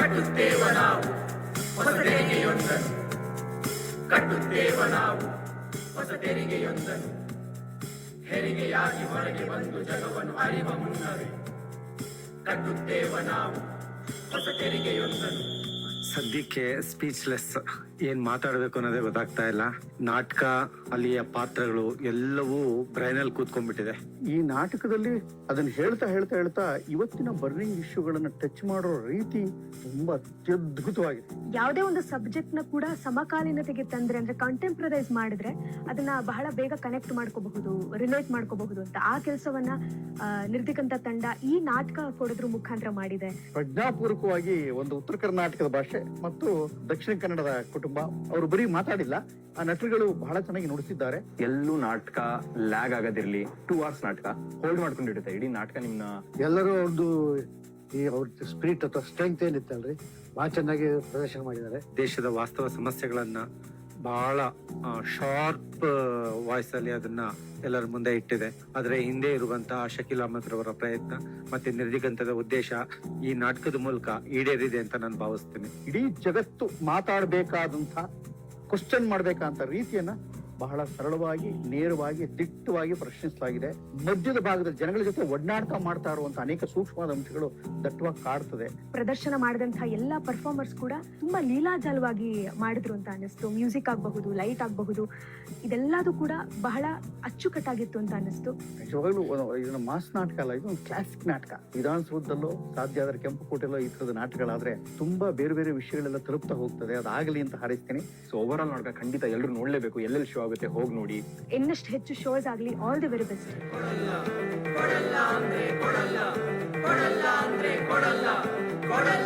ಕಟ್ಟುತ್ತೇವ ನಾವು. ಹೊಸ ತೆರಿಗೆಯೊಂದನ್ನು ಕಟ್ಟುತ್ತೇವ ನಾವು. ಹೊಸ ತೆರಿಗೆಯೊಂದನ್ನು ಹೆರಿಗೆಯಾಗಿ ಹೊರಗೆ ಬಂದು ಜಗವನ್ನು ಅರಿವ ಮುನ್ನವೇ. ಕಟ್ಟುತ್ತೇವ ನಾವು. ಹೊಸ ತೆರಿಗೆಯೊಂದನ್ನು ಸದ್ಯಕ್ಕೆ ಸ್ಪೀಚ್ಲೆಸ್ ಏನ್ ಮಾತಾಡಬೇಕು ಅನ್ನೋದೇ ಗೊತ್ತಾಗ್ತಾ ಇಲ್ಲ. ನಾಟಕ ಅಲ್ಲಿಯ ಪಾತ್ರಗಳು ಎಲ್ಲವೂ ಬ್ರೈನಲ್ಲಿ ಕೂತ್ಕೊಂಡ್ಬಿಟ್ಟಿದೆ. ಈ ನಾಟಕದಲ್ಲಿ ಅದನ್ನ ಹೇಳ್ತಾ ಹೇಳ್ತಾ ಹೇಳ್ತಾ ಇವತ್ತಿನ ಬರ್ನಿಂಗ್ ಇಶ್ಯೂಗಳನ್ನ ಟಚ್ ಮಾಡೋ ರೀತಿ ತುಂಬಾ ಅತ್ಯದ್ಭುತವಾಗಿದೆ. ಯಾವುದೇ ಒಂದು ಸಬ್ಜೆಕ್ಟ್ನ ಕೂಡ ಸಮಕಾಲೀನತೆಗೆ ತಂದ್ರೆ ಅಂದ್ರೆ ಕಂಟೆಂಪ್ರರೈಸ್ ಮಾಡಿದ್ರೆ ಅದನ್ನ ಬಹಳ ಬೇಗ ಕನೆಕ್ಟ್ ಮಾಡ್ಕೋಬಹುದು ರಿಲೇಟ್ ಮಾಡ್ಕೋಬಹುದು ಅಂತ ಆ ಕೆಲಸವನ್ನ ನಿರ್ದಿಕಂತ ತಂಡ ಈ ನಾಟಕ ಕೊಡೋದ್ರ ಮುಖಾಂತರ ಮಾಡಿದೆ. ಪ್ರಜ್ಞಾಪೂರ್ವಕವಾಗಿ ಒಂದು ಉತ್ತರ ಕರ್ನಾಟಕದ ಭಾಷೆ. ಮತ್ತು ದಕ್ಷಿಣ ಕನ್ನಡದ ಕುಟುಂಬ ಅವರು ಬರೀ ಮಾತಾಡಿಲ್ಲ ಆ ನಟರುಗಳು ಬಹಳ ಚೆನ್ನಾಗಿ ನುಡಿಸಿದ್ದಾರೆ. ಎಲ್ಲೂ ನಾಟಕ ಲ್ಯಾಗ್ ಆಗೋದಿರ್ಲಿ ಟೂ ಅವರ್ಸ್ ನಾಟಕ ಹೋಲ್ಡ್ ಮಾಡ್ಕೊಂಡಿರುತ್ತೆ. ಇಡೀ ನಾಟಕ ನಿಮ್ನ ಎಲ್ಲರೂ ಅವ್ರದ್ದು ಈ ಅವ್ರ ಸ್ಪಿರಿಟ್ ಅಥವಾ ಸ್ಟ್ರೆಂತ್ ಏನಿತ್ತಲ್ರಿ? ಬಹಳ ಚೆನ್ನಾಗಿ ಪ್ರದರ್ಶನ ಮಾಡಿದ್ದಾರೆ. ದೇಶದ ವಾಸ್ತವ ಸಮಸ್ಯೆಗಳನ್ನ ಬಹಳ ಶಾರ್ಪ್ ವಾಯ್ಸ್ ಅಲ್ಲಿ ಅದನ್ನ ಎಲ್ಲರ ಮುಂದೆ ಇಟ್ಟಿದೆ. ಆದ್ರೆ ಹಿಂದೆ ಇರುವಂತಹ ಶಕೀಲ್ ಅಹಮದ್ ರವರ ಪ್ರಯತ್ನ ಮತ್ತೆ ನಿರ್ದಿಗಂತದ ಉದ್ದೇಶ ಈ ನಾಟಕದ ಮೂಲಕ ಈಡೇರಿದೆ ಅಂತ ನಾನು ಭಾವಿಸ್ತೇನೆ. ಇಡೀ ಜಗತ್ತು ಮಾತಾಡಬೇಕಾದಂತ ಕ್ವಶನ್ ಮಾಡಬೇಕಾದಂತ ರೀತಿಯನ್ನ ಬಹಳ ಸರಳವಾಗಿ ನೇರವಾಗಿ ದಿಟ್ಟವಾಗಿ ಪ್ರಶ್ನಿಸಲಾಗಿದೆ. ಮಧ್ಯದ ಭಾಗದ ಜನಗಳ ಜೊತೆ ಒಡನಾಟ ಮಾಡ್ತಾ ಇರುವಂತಹ ಅನೇಕ ಸೂಕ್ಷ್ಮವಾದ ಅಂಶಗಳು ದಟ್ಟವಾಗಿ ಕಾಡ್ತದೆ. ಪ್ರದರ್ಶನ ಮಾಡಿದಂತಹ ಎಲ್ಲಾ ಪರ್ಫಾರ್ಮರ್ಸ್ ಕೂಡ ತುಂಬಾ ಲೀಲಾಜಾಲವಾಗಿ ಮಾಡಿದ್ರು ಅಂತ ಅನಿಸ್ತು ಮ್ಯೂಸಿಕ್ ಆಗಬಹುದು ಲೈಟ್ ಆಗಬಹುದು ಇದೆಲ್ಲದೂ ಕೂಡ ಬಹಳ ಅಚ್ಚುಕಟ್ಟಾಗಿತ್ತು ಅಂತ ಅನಿಸ್ತು ನಿಜವಾಗ್ಲೂ ಒಂದು- ಇದನ್ನ ಮಾಸ್ ನಾಟಕ ಅಲ್ಲ ಇದು ಒಂದು ಕ್ಲಾಸಿಕ್ ನಾಟಕ. ವಿಧಾನಸೌಧದಲ್ಲೋ ಸಾಧ್ಯ ಆದ್ರೆ ಕೆಂಪುಕೋಟೆಲ್ಲೋ ಈ ತರದ ನಾಟಕಗಳಾದ್ರೆ ತುಂಬಾ ಬೇರೆ ಬೇರೆ ವಿಷಯಗಳೆಲ್ಲ ತಲುಪ್ತಾ ಹೋಗ್ತದೆ. ಅದಾಗಲಿ ಅಂತ ಹಾರೈಸ್ತೀನಿ. ಸೊ ಓವರ್ ಆಲ್ ನಾಟಕ ಖಂಡಿತ ಎಲ್ಲರೂ ನೋಡ್ಲೇಬೇಕು. ಎಲ್ಲೆಲ್ಲಿ ಶೋ ಆಗುತ್ತೆ ಹೋಗಿ ನೋಡಿ ಇನ್ನಷ್ಟು ಹೆಚ್ಚು ಶೋಸ್ ಆಗಲಿ ಆಲ್ ದಿ ವೆರಿ ಬೆಸ್ಟ್ ಕೊಡಲ್ಲ ಅಂದ್ರೆ ಕೊಡಲ್ಲ ಕೊಡಲ್ಲ ಅಂದ್ರೆ ಕೊಡಲ್ಲ ಕೊಡಲ್ಲ ಅಂದ್ರೆ ಕೊಡಲ್ಲ